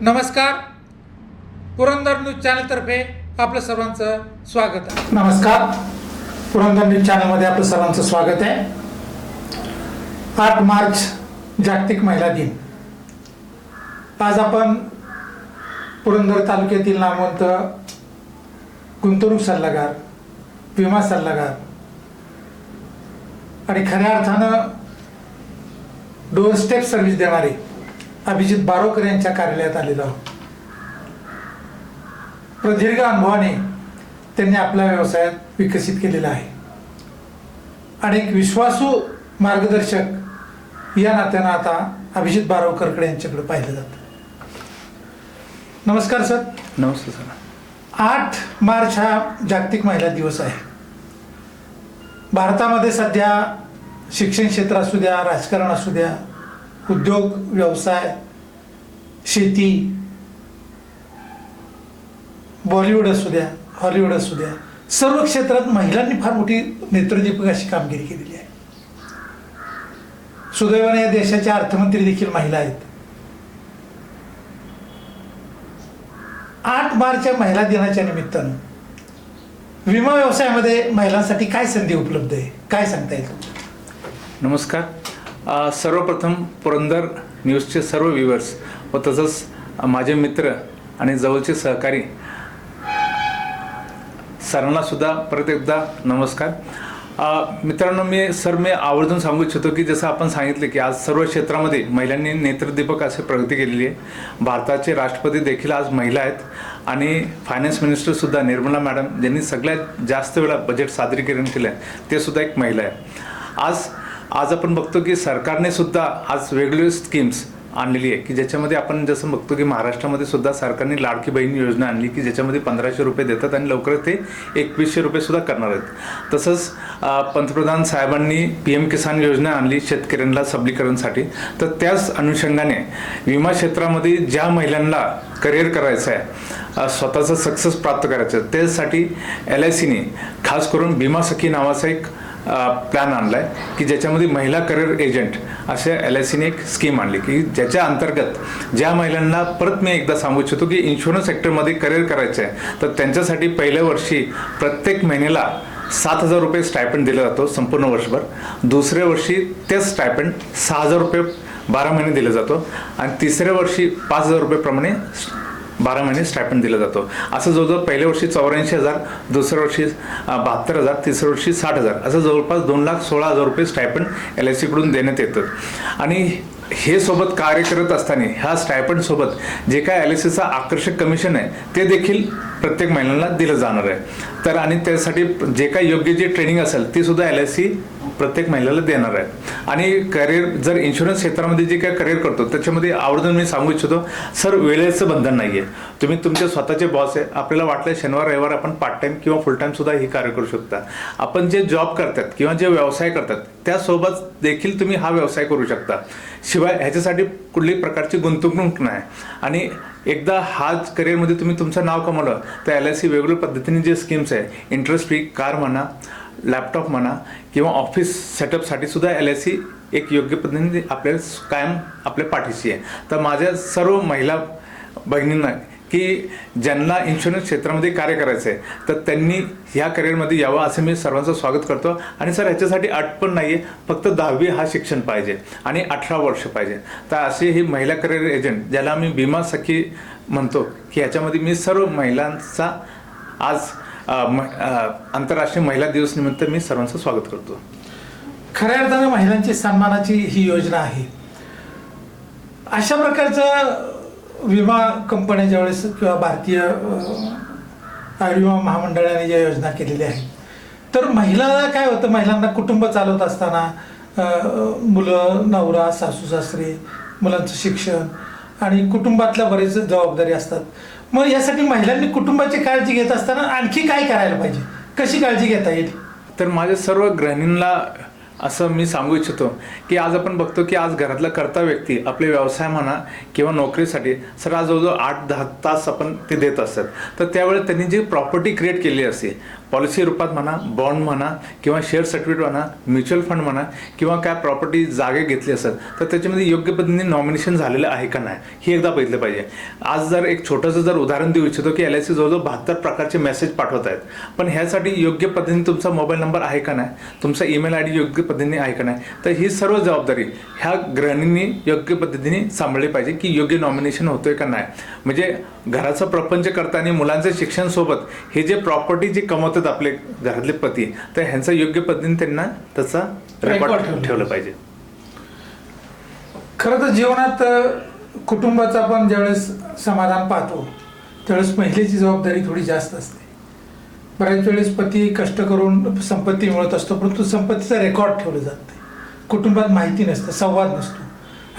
नमस्कार. पुरंदर न्यूज चॅनलतर्फे आपलं सर्वांचं स्वागत आहे. नमस्कार. पुरंदर न्यूज चॅनलमध्ये आपलं सर्वांचं स्वागत आहे. आठ मार्च जागतिक महिला दिन. आज आपण पुरंदर तालुक्यातील नामवंत गुंतवणूक सल्लागार विमा सल्लागार आणि खऱ्या अर्थानं डोअर स्टेप सर्व्हिस देणारे अभिजित बारोकर यांच्या कार्यालयात आलेलो आहोत. प्रदीर्घ अनुभवाने त्यांनी आपल्या व्यवसायात विकसित केलेला आहे. आणि एक विश्वासू मार्गदर्शक या नात्यानं आता अभिजित बारोकरकडे यांच्याकडे पाहिलं जातं. नमस्कार सर. नमस्ते सर. आठ मार्च हा जागतिक महिला दिवस आहे. भारतामध्ये सध्या शिक्षण क्षेत्र असू द्या राजकारण असू द्या उद्योग व्यवसाय शेती बॉलिवूड असू द्या हॉलिवूड असू द्या सर्व क्षेत्रात महिलांनी फार मोठी नेत्रदीपक अशी कामगिरी केलेली आहे. सुदैवाने या देशाच्या अर्थमंत्री देखील महिला आहेत. आठ मार्च या महिला दिनाच्या निमित्तानं विमा व्यवसायामध्ये महिलांसाठी काय संधी उपलब्ध आहे? काय सांगता येईल नमस्कार. सर्वप्रथम पुरंदर न्यूजचे सर्व व्ह्युअर्स व तसंच माझे मित्र आणि जवळचे सहकारी सरांनासुद्धा परत एकदा नमस्कार. मित्रांनो मी सर मी आवर्जून सांगू इच्छितो की जसं आपण सांगितले की आज सर्व क्षेत्रामध्ये महिलांनी नेत्रदीपक असे प्रगती केलेली आहे. भारताचे राष्ट्रपती देखील आज महिला आहेत आणि फायनान्स मिनिस्टरसुद्धा निर्मला मॅडम ज्यांनी सगळ्यात जास्त वेळा बजेट सादरीकरण केलं आहे ते सुद्धा एक महिला आहे. आज आज आपण बघतो की सरकारने सुद्धा आज वेगवेगळे स्कीम्स आणलेली आहे की ज्याच्यामध्ये आपण जसं बघतो की महाराष्ट्रामध्ये सुद्धा सरकारने लाडकी बहीण योजना आणली की ज्याच्यामध्ये पंधराशे रुपये देतात आणि लवकरच ते एकवीसशे रुपये सुद्धा करणार आहेत. तसंच पंतप्रधान साहेबांनी पी एम किसान योजना आणली शेतकऱ्यांना सबलीकरणसाठी. तर त्याच अनुषंगाने विमा क्षेत्रामध्ये ज्या महिलांना करिअर करायचं आहे स्वतःचं सक्सेस प्राप्त करायचं आहे त्यासाठी एल आय सीने खास करून भीमा सखी नावाचा एक प्लॅन आणला आहे की ज्याच्यामध्ये महिला करिअर एजंट असे एल आय सीने एक स्कीम आणली की ज्याच्या अंतर्गत ज्या महिलांना परत मी एकदा सांगू इच्छितो की इन्शुरन्स सेक्टरमध्ये करिअर करायचं आहे तर त्यांच्यासाठी पहिल्या वर्षी प्रत्येक महिन्याला सात हजार रुपये स्टायपंड दिला जातो संपूर्ण वर्षभर. दुसऱ्या वर्षी तेच स्टायपंड सहा हजार रुपये बारा महिने दिला जातो. आणि तिसऱ्या वर्षी पाच हजार रुपयेप्रमाणे बारा महिने स्टायपंड दिला जातो. असं जवळजवळ पहिल्या वर्षी चौऱ्याऐंशी हजार दुसऱ्या वर्षी बहात्तर हजार तिसऱ्या वर्षी साठ हजार. असं जवळपास दोन लाख सोळा हजार रुपये स्टायपंड एल आय सीकडून देण्यात येतं. आणि हे सोबत कार्य करत असताना ह्या स्टायपंडसोबत जे काय एल आय सीचं आकर्षक कमिशन आहे ते देखील प्रत्येक महिलांना दिलं जाणार आहे. तर आणि त्यासाठी जे काही योग्य जी ट्रेनिंग असेल ती सुद्धा एल आय सी प्रत्येक महिलेला देणार आहे. आणि करिअर जर इन्शुरन्स क्षेत्रामध्ये जे काय करिअर करतो त्याच्यामध्ये आवर्जून मी सांगू इच्छितो सर वेळेचं बंधन नाही आहे तुम्ही तुमचे स्वतःचे बॉस आहे आपल्याला वाटलं शनिवार रविवार आपण पार्ट टाइम किंवा फुल टाइम सुद्धा हे कार्य करू शकता. आपण जे जॉब करतात किंवा जे व्यवसाय करतात त्यासोबत देखील तुम्ही हा व्यवसाय करू शकता. शिवाय ह्याच्यासाठी कुठल्याही प्रकारची गुंतवणूक नाही. आणि एकदा हाच करिअरमध्ये तुम्ही तुमचं नाव कमवलं तर एल आय सी वेगवेगळ्या पद्धतीने जे स्कीम्स आहे इंटरेस्ट फ्री कार म्हणा लॅपटॉप म्हणा किंवा ऑफिस सेटअपसाठी सुद्धा एल आय सी एक योग्य पद्धतीने आपल्या कायम आपल्या पाठीशी आहे. तर माझ्या सर्व महिला बहिणींना की ज्यांना इन्शुरन्स क्षेत्रामध्ये कार्य करायचं आहे तर त्यांनी ह्या करिअरमध्ये यावं असं मी सर्वांचं स्वागत करतो. आणि सर ह्याच्यासाठी अट पण नाही आहे फक्त दहावी हा शिक्षण पाहिजे आणि अठरा वर्ष पाहिजे. तर असे हे महिला करिअर एजंट ज्याला आम्ही बीमा सखी म्हणतो की ह्याच्यामध्ये मी सर्व महिलांचा आज आंतरराष्ट्रीय महिला दिवस निमित्त मी सर्वांचं स्वागत करतो. खऱ्या अर्थानं महिलांची सन्मानाची ही योजना आहे. अशा प्रकारचं विमा कंपन्या ज्यावेळेस किंवा भारतीय आयुर्विमा विमा महामंडळाने ज्या योजना केलेल्या आहेत तर महिलाला काय होतं? महिलांना कुटुंब चालवत असताना मुलं नवरा सासू सासरे मुलांचं शिक्षण आणि कुटुंबातल्या बरेच जबाबदारी असतात. मग यासाठी महिलांनी कुटुंबाची काळजी घेत असताना आणखी काय करायला पाहिजे? कशी काळजी घेता येईल? तर माझ्या सर्व गृहिणींना असं मी सांगू इच्छितो की आज आपण बघतो की आज घरातला करता व्यक्ती आपले व्यवसाय म्हणा किंवा नोकरीसाठी सर आज जवळजवळ आठ दहा तास आपण ते देत असतात. तर त्यावेळेस त्यांनी जी प्रॉपर्टी क्रिएट केली असते पॉलिसी रूपात म्हणा बॉन्ड म्हणा किंवा शेअर सर्टिफिकेट म्हणा म्युच्युअल फंड म्हणा किंवा काय प्रॉपर्टी जागे घेतली असेल तर त्याच्यामध्ये योग्य पद्धतीने नॉमिनेशन झालेलं आहे का नाही हे एकदा बघितलं पाहिजे. आज जर एक छोटंसं जर उदाहरण देऊ इच्छितो की एल आय सी जवळजवळ बहात्तर प्रकारचे मेसेज पाठवत आहेत पण ह्यासाठी योग्य पद्धतीने तुमचा मोबाईल नंबर आहे का नाही तुमचा ईमेल आय डी योग्य पद्धतीने आहे का नाही तर ही सर्व जबाबदारी ह्या ग्रहणींनी योग्य पद्धतीने सांभाळली पाहिजे की योग्य नॉमिनेशन होतोय का नाही. म्हणजे घराचा प्रपंच करताना मुलांचं शिक्षण सोबत हे जे प्रॉपर्टी जे कमवतात आपले घरातले पती तर ह्यांचा योग्य पद्धतीने त्यांना त्याचा रेकॉर्ड ठेवलं. पाहिजे. खरं तर जीवनात कुटुंबाचं आपण ज्यावेळेस समाधान पाहतो त्यावेळेस महिलेची जबाबदारी थोडी जास्त असते. बऱ्याच वेळेस पती कष्ट करून संपत्ती मिळत असतो परंतु संपत्तीचा रेकॉर्ड ठेवलं जात नाही. कुटुंबात माहिती नसतं संवाद नसतो.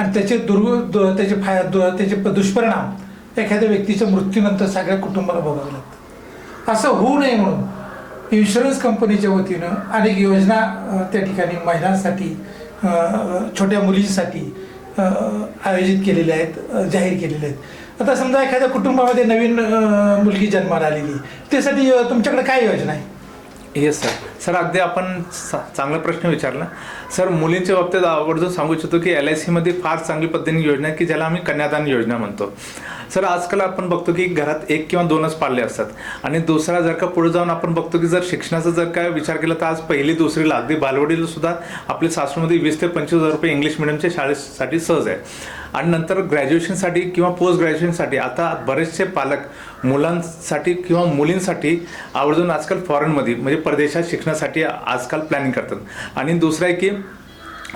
आणि त्याचे दुर्ग त्याचे फाय दु- त्याचे दुष्परिणाम एखाद्या व्यक्तीच्या मृत्यूनंतर सगळ्या कुटुंबाला बघावं लागतं. असं होऊ नये म्हणून इन्शुरन्स कंपनीच्या वतीनं अनेक योजना त्या ठिकाणी महिलांसाठी छोट्या मुलींसाठी आयोजित केलेल्या आहेत जाहीर केलेल्या आहेत. आता समजा एखाद्या कुटुंबामध्ये नवीन मुलगी जन्माला आलेली त्यासाठी तुमच्याकडे काय योजना आहे? येस सर सर अगदी आपण चांगला प्रश्न विचारला. सर मुलींच्या बाबतीत आवर्जून सांगू इच्छितो की एल आय सीमध्ये फार चांगली पद्धतीने योजना आहे की ज्याला आम्ही कन्यादान योजना म्हणतो. सर आजकाल आपण बघतो की घरात एक किंवा दोनच पाळले असतात. आणि दुसरा जर का पुढे जाऊन आपण बघतो की जर शिक्षणाचा जर काय विचार केला तर आज पहिली दुसरीला अगदी बालवडीला सुद्धा आपल्या सासूमध्ये वीस ते पंचवीस हजार रुपये इंग्लिश मिडियमच्या शाळेसाठी सहज आहे. आणि नंतर ग्रॅज्युएशनसाठी किंवा पोस्ट ग्रॅज्युएशनसाठी आता बरेचसे पालक मुलांसाठी किंवा मुलींसाठी आवर्जून आजकाल फॉरेनमध्ये म्हणजे परदेशात शिक्षणासाठी आजकाल प्लॅनिंग करतात. आणि दुसरं आहे की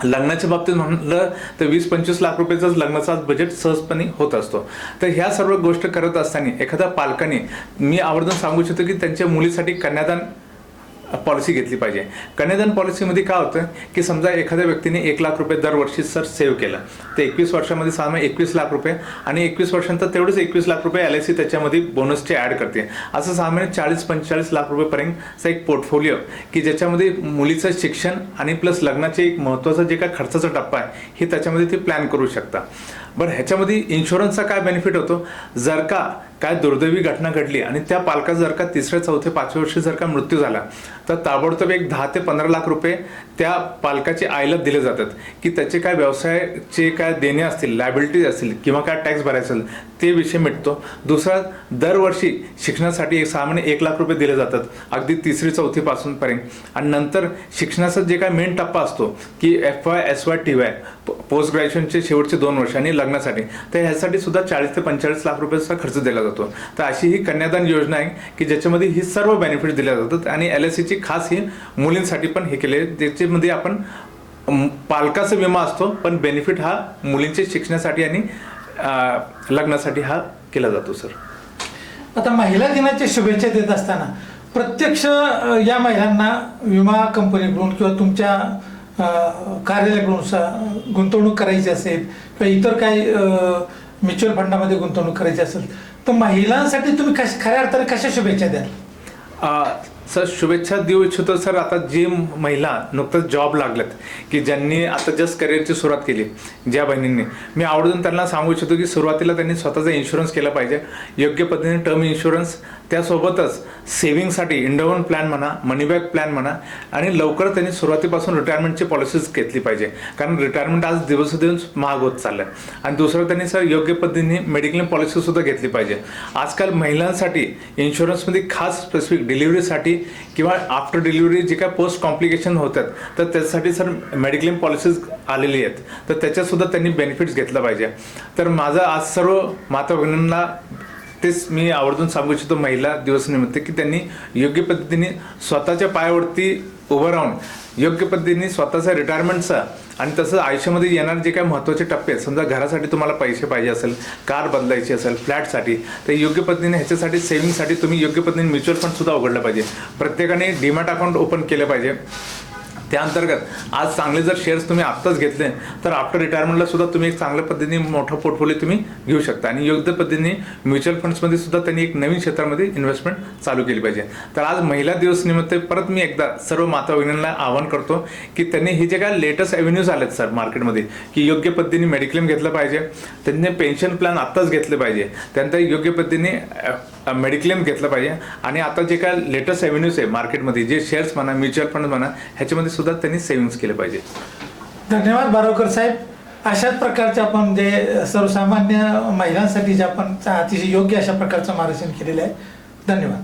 लग्नाच्या बाबतीत म्हणलं तर वीस पंचवीस लाख रुपयाचाच लग्नाचा बजेट सहजपणे होत असतो. तर ह्या सर्व गोष्ट करत असताना एखाद्या पालकाने मी आवर्जून सांगू इच्छितो की त्यांच्या मुलीसाठी कन्यादान पॉलिसी घेतली पाहिजे. कन्यादान पॉलिसीमध्ये काय होतं की समजा एखाद्या व्यक्तीने एक लाख रुपये दरवर्षी सर सेव्ह केलं. तर एकवीस वर्षामध्ये साधारण एकवीस लाख रुपये आणि एकवीस वर्षांतर तेवढेच एकवीस लाख रुपये एल आय सी त्याच्यामध्ये बोनसचे ॲड करते. असं सामान्य चाळीस पंचेचाळीस लाख रुपयेपर्यंतचा एक पोर्टफोलिओ की ज्याच्यामध्ये मुलीचं शिक्षण आणि प्लस लग्नाचे एक महत्त्वाचा जे काय खर्चाचा टप्पा आहे हे त्याच्यामध्ये ते प्लॅन करू शकता. बरं ह्याच्यामध्ये इन्शुरन्सचा काय बेनिफिट होतो? जर का काय दुर्दैवी घटना घडली आणि त्या पालकाचा जर का तिसऱ्या चौथे पाचव्या वर्षी जर का मृत्यू झाला तर ताबडतोब एक दहा ते पंधरा लाख रुपये त्या पालकाच्या आईला दिले जातात. की त्याचे काय व्यवसायाचे काय देणे असतील लायबिलिटीज असतील किंवा काय टॅक्स भरायचे असेल ते विषय मिटतो. दुसरा दरवर्षी शिक्षणासाठी एक सामान्य एक लाख रुपये दिले जातात अगदी तिसरी चौथीपासूनपर्यंत आणि नंतर शिक्षणाचा जे काय मेन टप्पा असतो की F Y S Y T Y post ग्रॅज्युएशनचे शेवटचे दोन वर्ष आणि लग्नासाठी. तर ह्यासाठी सुद्धा चाळीस ते पंचेचाळीस लाख रुपयाचा खर्च दिला जातो. तर अशी ही कन्यादान योजना आहे की ज्याच्यामध्ये ही सर्व बेनिफिट दिल्या जातात आणि एल आय सीची खास ही मुलींसाठी पण हे केले. ज्याच्यामध्ये आपण पालकाचा विमा असतो पण बेनिफिट हा मुलींच्या शिक्षणासाठी आणि लग्नासाठी हा केला जातो सर. आता महिला दिनाच्या शुभेच्छा देत असताना प्रत्यक्ष या महिलांना विमा कंपनीकडून किंवा तुमच्या कार्यालयाकडून गुंतवणूक करायची असेल किंवा इतर काही म्युच्युअल फंडामध्ये गुंतवणूक करायची असेल तर महिलांसाठी तुम्ही कश खऱ्या अर्थाने कशा शुभेच्छा द्याल? सर शुभेच्छा देऊ इच्छितो सर. आता जी महिला नुकतंच जॉब लागल्यात की ज्यांनी आता जस्ट करिअरची सुरुवात केली ज्या बहिणींनी. मी आवडून त्यांना सांगू इच्छितो की सुरुवातीला त्यांनी स्वतःचा इन्शुरन्स केला पाहिजे. योग्य पद्धतीने टर्म इन्शुरन्स त्यासोबतच सेव्हिंगसाठी इंडोवन प्लॅन म्हणा मनीबॅक प्लॅन म्हणा आणि लवकर त्यांनी सुरुवातीपासून रिटायरमेंटची पॉलिसीज घेतली पाहिजे. कारण रिटायरमेंट आज दिवसेदिवस महाग होत चाललं आहे आणि दुसरं त्यांनी सर योग्य पद्धतीने मेडिक्लेम पॉलिसीसुद्धा घेतली पाहिजे. आजकाल महिलांसाठी इन्शुरन्समध्ये खास स्पेसिफिक डिलिव्हरीसाठी किंवा आफ्टर डिलिव्हरी जे काय पोस्ट कॉम्प्लिकेशन होतात तर त्याच्यासाठी सर मेडिक्लेम पॉलिसीज आलेली आहेत. तर त्याच्यासुद्धा त्यांनी बेनिफिट्स घेतला पाहिजे. तर माझं आज सर्व माता भगिनींना तेच मी आवर्जून सांगू इच्छितो महिला दिवसनिमित्त की त्यांनी योग्य पद्धतीने स्वतःच्या पायावरती उभं राहून. योग्य पद्धतीने स्वतःचा रिटायरमेंटचा आणि तसं आयुष्यामध्ये येणार जे काही महत्त्वाचे टप्पे आहेत समजा घरासाठी तुम्हाला पैसे पाहिजे असेल कार बदलायची असेल फ्लॅटसाठी तर योग्य पद्धतीने ह्याच्यासाठी सेव्हिंगसाठी तुम्ही योग्य पद्धतीने म्युच्युअल फंडसुद्धा उघडलं पाहिजे. प्रत्येकाने डीमॅट अकाउंट ओपन केलं पाहिजे. त्या अंतर्गत आज चांगले जर शेअर्स तुम्ही आत्ताच घेतले तर आफ्टर रिटायरमेंटला सुद्धा तुम्ही एक चांगल्या पद्धतीने मोठा पोर्टफोलिओ तुम्ही घेऊ शकता. आणि योग्य पद्धतीने म्युच्युअल फंड्समध्ये सुद्धा त्यांनी एक नवीन क्षेत्रामध्ये इन्व्हेस्टमेंट चालू केली पाहिजे. तर आज महिला दिवस निमित्त परत मी एकदा सर्व माता भगिनींना आवाहन करतो की त्यांनी हे जे काय लेटेस्ट ॲव्हेन्यूज आलेत सर मार्केटमध्ये की योग्य पद्धतीने मेडिक्लेम घेतलं पाहिजे त्यांनी पेन्शन प्लॅन आत्ताच घेतले पाहिजे त्यानंतर योग्य पद्धतीने मेडिक्लेम घेतलं पाहिजे. आणि आता जे काय लेटेस्ट रेव्हेन्यूज आहे मार्केटमध्ये जे शेअर्स म्हणा म्युच्युअल फंड म्हणा ह्याच्यामध्ये सुद्धा त्यांनी सेव्हिंग्स केले पाहिजे. धन्यवाद बारोकर साहेब. अशाच प्रकारचे आपण जे सर्वसामान्य महिलांसाठी जे आपण अतिशय योग्य अशा प्रकारचं मार्गदर्शन केलेलं आहे. धन्यवाद.